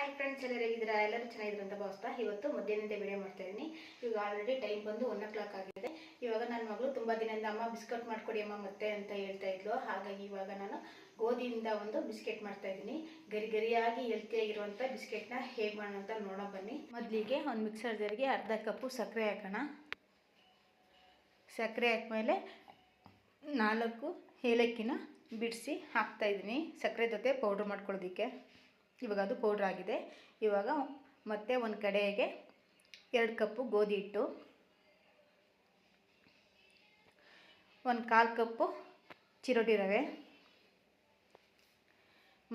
Hi friends ಎಲ್ಲರೂ ಹೇಗಿದ್ದೀರಾ? ಎಲ್ಲರೂ ಚೆನ್ನಾಗಿದ್ರು ಅಂತ ಭಾವಿಸ್ತಾ ಇವತ್ತು ಮಧ್ಯಾಹ್ನದ ವಿಡಿಯೋ ಮಾಡ್ತಾ ಇದ್ದೀನಿ. ಈಗ ಆಲ್ರೆಡಿ ಟೈಮ್ ಬಂದು ಒನ್ ಓ ಕ್ಲಾಕ್ ಆಗಿದೆ. ಇವಾಗ ನನ್ನ ಮಗಳು ತುಂಬ ದಿನದಿಂದ ಅಮ್ಮ ಬಿಸ್ಕಟ್ ಮಾಡ್ಕೊಡಿ ಅಮ್ಮ ಮತ್ತೆ ಅಂತ ಹೇಳ್ತಾ ಇದ್ಲು. ಹಾಗಾಗಿ ಇವಾಗ ನಾನು ಗೋಧಿಯಿಂದ ಒಂದು ಬಿಸ್ಕೆಟ್ ಮಾಡ್ತಾ ಇದ್ದೀನಿ. ಗರಿ ಗರಿಯಾಗಿ ಹೆಲ್ತಿಯಾಗಿರುವಂಥ ಬಿಸ್ಕೆಟ್ನ ಹೇಗೆ ಮಾಡೋಣ ಅಂತ ನೋಡೋ ಬನ್ನಿ. ಮೊದಲಿಗೆ ಒಂದು ಮಿಕ್ಸರ್ ಜಾರಿಗೆ ಅರ್ಧ ಕಪ್ಪು ಸಕ್ಕರೆ ಹಾಕೋಣ. ಸಕ್ಕರೆ ಹಾಕ್ಮೇಲೆ ನಾಲ್ಕು ಏಲಕ್ಕಿನ ಬಿಡಿಸಿ ಹಾಕ್ತಾಯಿದ್ದೀನಿ ಸಕ್ಕರೆ ಜೊತೆ ಪೌಡ್ರ್ ಮಾಡ್ಕೊಳ್ಳೋದಕ್ಕೆ ಇವಾಗ ಅದು ಪೌಡ್ರ್ ಆಗಿದೆ. ಇವಾಗ ಮತ್ತೆ ಒಂದು ಕಡೆಗೆ ಎರಡು ಕಪ್ಪು ಗೋಧಿ ಹಿಟ್ಟು, ಒಂದು ಕಾಲು ಕಪ್ಪು ಚಿರೋಟಿ ರವೆ,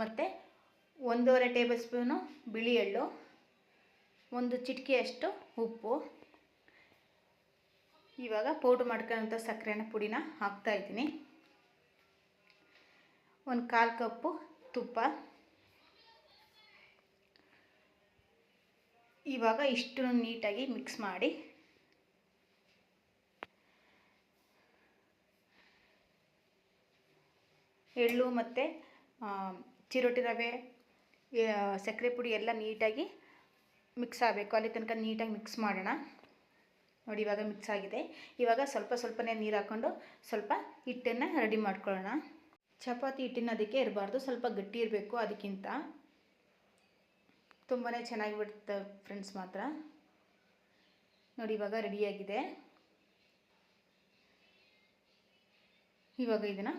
ಮತ್ತು ಒಂದೂವರೆ ಟೇಬಲ್ ಸ್ಪೂನು ಬಿಳಿ ಎಳ್ಳು, ಒಂದು ಚಿಟಿಕೆಯಷ್ಟು ಉಪ್ಪು. ಇವಾಗ ಪೌಡ್ರ್ ಮಾಡ್ಕೊಳ್ಳೋಂಥ ಸಕ್ಕರೆನ ಪುಡಿನ ಹಾಕ್ತಾಯಿದ್ದೀನಿ ಒಂದು ಕಾಲು ಕಪ್ಪು ತುಪ್ಪ. ಇವಾಗ ಇಷ್ಟು ನೀಟಾಗಿ ಮಿಕ್ಸ್ ಮಾಡಿ. ಎಳ್ಳು ಮತ್ತು ಚಿರೋಟಿ ರವೆ ಸಕ್ಕರೆ ಪುಡಿ ಎಲ್ಲ ನೀಟಾಗಿ ಮಿಕ್ಸ್ ಆಗಬೇಕು. ಅಲ್ಲಿ ತನಕ ನೀಟಾಗಿ ಮಿಕ್ಸ್ ಮಾಡೋಣ. ನೋಡಿ ಇವಾಗ ಮಿಕ್ಸ್ ಆಗಿದೆ. ಇವಾಗ ಸ್ವಲ್ಪ ಸ್ವಲ್ಪನೇ ನೀರು ಹಾಕ್ಕೊಂಡು ಸ್ವಲ್ಪ ಹಿಟ್ಟನ್ನು ರೆಡಿ ಮಾಡ್ಕೊಳ್ಳೋಣ. ಚಪಾತಿ ಹಿಟ್ಟಿನ ಅದಕ್ಕೆ ಇರಬಾರ್ದು. ಸ್ವಲ್ಪ ಗಟ್ಟಿ ಇರಬೇಕು ಅದಕ್ಕಿಂತ. ತುಂಬಾ ಚೆನ್ನಾಗಿ ಬಿಡುತ್ತೆ ಫ್ರೆಂಡ್ಸ್ ಮಾತ್ರ. ನೋಡಿ, ಇವಾಗ ರೆಡಿಯಾಗಿದೆ ಇವಾಗ ಇದನ್ನು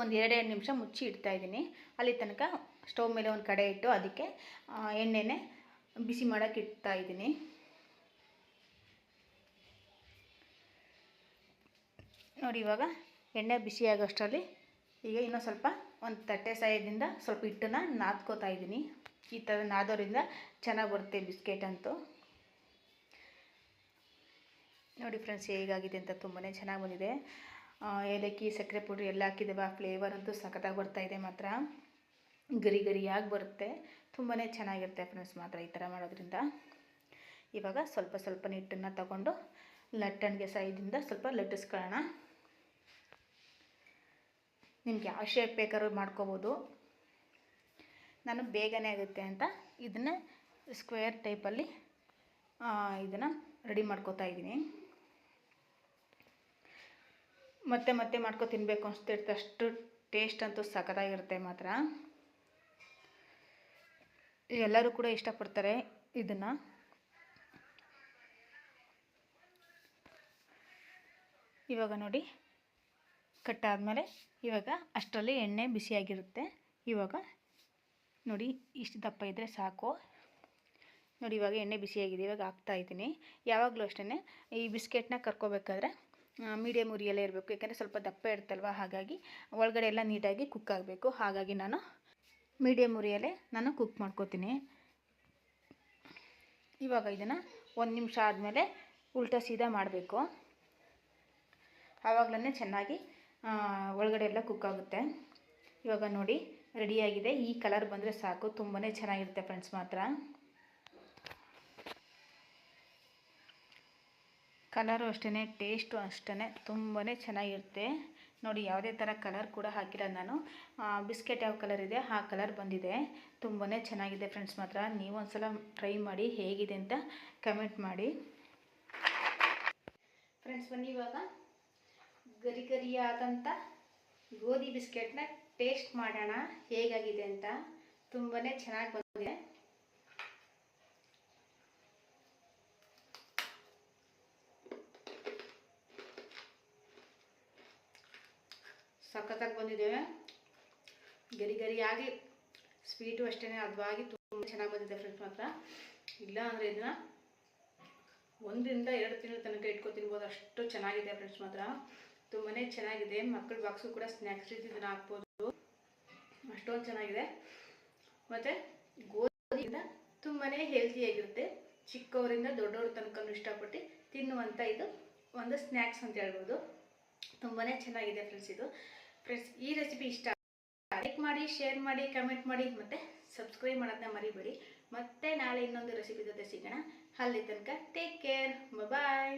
ಒಂದು ಎರಡೆರಡು ನಿಮಿಷ ಮುಚ್ಚಿ ಇಡ್ತಾ ಇದ್ದೀನಿ. ಅಲ್ಲಿ ತನಕ ಸ್ಟವ್ ಮೇಲೆ ಒಂದು ಕಡೆ ಇಟ್ಟು ಅದಕ್ಕೆ ಎಣ್ಣೆನೆ ಬಿಸಿ ಮಾಡೋಕ್ಕೆ ಇಡ್ತಾ ಇದ್ದೀನಿ. ನೋಡಿ, ಇವಾಗ ಎಣ್ಣೆ ಬಿಸಿ ಆಗೋಷ್ಟರಲ್ಲಿ ಈಗ ಇನ್ನೂ ಸ್ವಲ್ಪ ಒಂದು ತಟ್ಟೆ ಸಹಾಯದಿಂದ ಸ್ವಲ್ಪ ಹಿಟ್ಟನ್ನು ನಾದ್ಕೋತಾ ಇದ್ದೀನಿ. ಈ ಥರ ನಾದೋರಿಂದ ಚೆನ್ನಾಗಿ ಬರುತ್ತೆ ಬಿಸ್ಕೆಟ್ ಅಂತೂ. ನೋಡಿ ಫ್ರೆಂಡ್ಸ್ ಹೇಗಾಗಿದೆ ಅಂತ ತುಂಬಾ ಚೆನ್ನಾಗಿ ಬಂದಿದೆ. ಏಲಕ್ಕಿ, ಸಕ್ಕರೆ ಪುಡಿ ಎಲ್ಲ ಹಾಕಿದ್ದೇವೆ ಆ ಫ್ಲೇವರ್ ಅಂತೂ ಸಖತ್ತಾಗಿ ಬರ್ತಾಯಿದೆ ಮಾತ್ರ. ಗರಿ ಗರಿಯಾಗಿ ಬರುತ್ತೆ. ತುಂಬಾ ಚೆನ್ನಾಗಿರುತ್ತೆ ಫ್ರೆಂಡ್ಸ್ ಮಾತ್ರ ಈ ಥರ ಮಾಡೋದ್ರಿಂದ. ಇವಾಗ ಸ್ವಲ್ಪ ಸ್ವಲ್ಪ ನಿಟ್ಟನ್ನು ತಗೊಂಡು ಲಟ್ಟಣಿಗೆ ಸೈದಿಂದ ಸ್ವಲ್ಪ ಲಟ್ಟಿಸ್ಕೊಳ್ಳೋಣ. ನಿಮ್ಗೆ ಯಾವ ಶೇಪ್ ಬೇಕಾದ್ರೂ ಮಾಡ್ಕೋಬೋದು. ನಾನು ಬೇಗನೆ ಆಗುತ್ತೆ ಅಂತ ಇದನ್ನು ಸ್ಕ್ವೇರ್ ಟೈಪಲ್ಲಿ ಇದನ್ನು ರೆಡಿ ಮಾಡ್ಕೋತಾ ಇದ್ದೀನಿ ಮತ್ತೆ ಮತ್ತೆ ಮಾಡ್ಕೊ ತಿನ್ನಬೇಕು ಅನಿಸ್ತಿರುತ್ತೆ. ಅಷ್ಟು ಟೇಸ್ಟ್ ಅಂತೂ ಸಖತ್ತಾಗಿರುತ್ತೆ ಮಾತ್ರ. ಎಲ್ಲರೂ ಕೂಡ ಇಷ್ಟಪಡ್ತಾರೆ ಇದನ್ನು. ಇವಾಗ ನೋಡಿ, ಕಟ್ಟಾದಮೇಲೆ ಇವಾಗ ಅಷ್ಟರಲ್ಲಿ ಎಣ್ಣೆ ಬಿಸಿಯಾಗಿರುತ್ತೆ. ಇವಾಗ ನೋಡಿ, ಇಷ್ಟು ದಪ್ಪ ಇದ್ದರೆ ಸಾಕು. ನೋಡಿ, ಇವಾಗ ಎಣ್ಣೆ ಬಿಸಿಯಾಗಿದೆ, ಇವಾಗ ಹಾಕ್ತಾ ಇದ್ದೀನಿ. ಯಾವಾಗಲೂ ಅಷ್ಟೇ ಈ ಬಿಸ್ಕೆಟ್ನ ಕರ್ಕೋಬೇಕಾದ್ರೆ ಮೀಡಿಯಮ್ ಉರಿಯಲ್ಲೇ ಇರಬೇಕು. ಯಾಕಂದರೆ ಸ್ವಲ್ಪ ದಪ್ಪ ಇರುತ್ತಲ್ವ? ಹಾಗಾಗಿ ಒಳಗಡೆ ಎಲ್ಲ ನೀಟಾಗಿ ಕುಕ್ ಆಗಬೇಕು. ಹಾಗಾಗಿ ನಾನು ಮೀಡಿಯಮ್ ಉರಿಯಲ್ಲೇ ನಾನು ಕುಕ್ ಮಾಡ್ಕೋತೀನಿ. ಇವಾಗ ಇದನ್ನು ಒಂದು ನಿಮಿಷ ಆದಮೇಲೆ ಉಲ್ಟಾ ಸೀದಾ ಮಾಡಬೇಕು. ಆವಾಗಲೇ ಚೆನ್ನಾಗಿ ಒಳಗಡೆ ಎಲ್ಲ ಕುಕ್ ಆಗುತ್ತೆ. ಇವಾಗ ನೋಡಿ ರೆಡಿಯಾಗಿದೆ. ಈ ಕಲರ್ ಬಂದರೆ ಸಾಕು. ತುಂಬಾ ಚೆನ್ನಾಗಿರುತ್ತೆ ಫ್ರೆಂಡ್ಸ್ ಮಾತ್ರ. ಕಲರು ಅಷ್ಟೇ ಟೇಸ್ಟು ಅಷ್ಟೇ ತುಂಬಾ ಚೆನ್ನಾಗಿರುತ್ತೆ. ನೋಡಿ, ಯಾವುದೇ ಥರ ಕಲರ್ ಕೂಡ ಹಾಕಿಲ್ಲ ನಾನು. ಬಿಸ್ಕೆಟ್ ಯಾವ ಕಲರ್ ಇದೆ, ಆ ಕಲರ್ ಬಂದಿದೆ. ತುಂಬಾ ಚೆನ್ನಾಗಿದೆ ಫ್ರೆಂಡ್ಸ್ ಮಾತ್ರ. ನೀವು ಒಂದ್ಸಲ ಟ್ರೈ ಮಾಡಿ ಹೇಗಿದೆ ಅಂತ ಕಮೆಂಟ್ ಮಾಡಿ. ಫ್ರೆಂಡ್ಸ್, ಬನ್ನಿ ಇವಾಗ. ಗರಿ ಗರಿಯಾದಂಥ ಗೋಧಿ ಬಿಸ್ಕೆಟ್ನ ಟೇಸ್ಟ್ ಮಾಡೋಣ, ಹೇಗಾಗಿದೆ ಅಂತ ತುಂಬಾ ಚೆನ್ನಾಗಿ ಬಂದಿದೆ. ಸಖತ್ತಾಗಿ ಬಂದಿದ್ದೇವೆ ಗರಿ ಗರಿಯಾಗಿ ಸ್ವೀಟು ಅಷ್ಟೇ ಅದವಾಗಿ ತುಂಬ ಚೆನ್ನಾಗಿ ಬಂದಿದೆ ಫ್ರೆಂಡ್ಸ್ ಮಾತ್ರ. ಇಲ್ಲ ಅಂದರೆ ಇದನ್ನ ಒಂದರಿಂದ ಎರಡು ತಿಂಗಳ ತನಕ ಇಟ್ಕೊ ತಿನ್ಬೋದು. ಅಷ್ಟು ಚೆನ್ನಾಗಿದೆ ಫ್ರೆಂಡ್ಸ್ ಮಾತ್ರ. ತುಂಬಾ ಚೆನ್ನಾಗಿದೆ. ಮಕ್ಕಳ ಬಾಕ್ಸು ಕೂಡ ಸ್ನ್ಯಾಕ್ಸ್ ರೀತಿ ಇದನ್ನು ಹಾಕ್ಬೋದು. ಅಷ್ಟೊಂದು ಚೆನ್ನಾಗಿದೆ. ಮತ್ತು ಗೋಧಿಯಿಂದ ತುಂಬಾ ಹೆಲ್ತಿಯಾಗಿರುತ್ತೆ ಚಿಕ್ಕವರಿಂದ ದೊಡ್ಡವ್ರ ತನಕ ಇಷ್ಟಪಟ್ಟು ತಿನ್ನುವಂಥ ಇದು ಒಂದು ಸ್ನ್ಯಾಕ್ಸ್ ಅಂತ ಹೇಳ್ಬೋದು. ತುಂಬಾ ಚೆನ್ನಾಗಿದೆ ಫ್ರೆಂಡ್ಸ್ ಇದು. ಫ್ರೆಂಡ್ಸ್ ಈ ರೆಸಿಪಿ ಇಷ್ಟ ಲೈಕ್ ಮಾಡಿ ಶೇರ್ ಮಾಡಿ ಕಮೆಂಟ್ ಮಾಡಿ, ಮತ್ತೆ ಸಬ್ಸ್ಕ್ರೈಬ್ ಮಾಡೋದನ್ನ ಮರಿಬೇಡಿ. ಮತ್ತೆ ನಾಳೆ ಇನ್ನೊಂದು ರೆಸಿಪಿ ಜೊತೆ ಸಿಗೋಣ. ಅಲ್ಲಿ ತನಕ ಟೇಕ್ ಕೇರ್ ಬಾಯ್